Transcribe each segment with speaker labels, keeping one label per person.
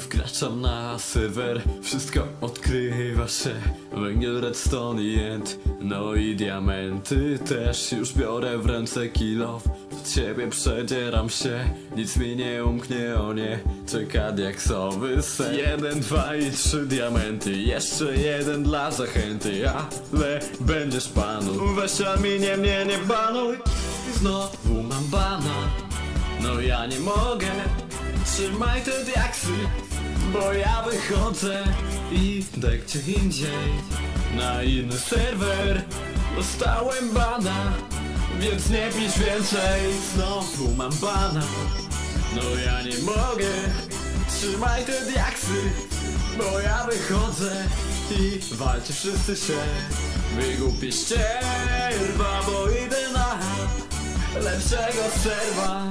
Speaker 1: Wkraczam na serwer. Wszystko odkrywa się. Węgiel, redstone i end No i diamenty też Już biorę w ręce kilof. Przed ciebie przedzieram się. Nic mi nie umknie, o nie. Czeka diaksowy sen. Jeden, dwa i trzy diamenty. Jeszcze jeden dla zachęty. Ale będziesz panu. Weź Arminie mnie nie banuj. Znowu mam bana No ja nie mogę Trzymaj te diaksy Bo ja wychodzę I gdzie indziej. Na inny serwer Dostałem bana Więc nie pisz więcej. Znowu mam bana No ja nie mogę. Trzymaj te diaksy Bo ja wychodzę I walcie wszyscy się. Wygupię ścierwa Bo idę na Lepszego serwa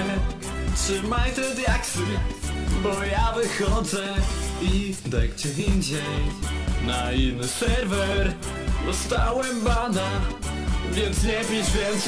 Speaker 1: Trzymaj te diaksy Bo ja wychodzę I dek gdzie indziej. Na inny serwer Dostałem bana Więc nie pisz więcej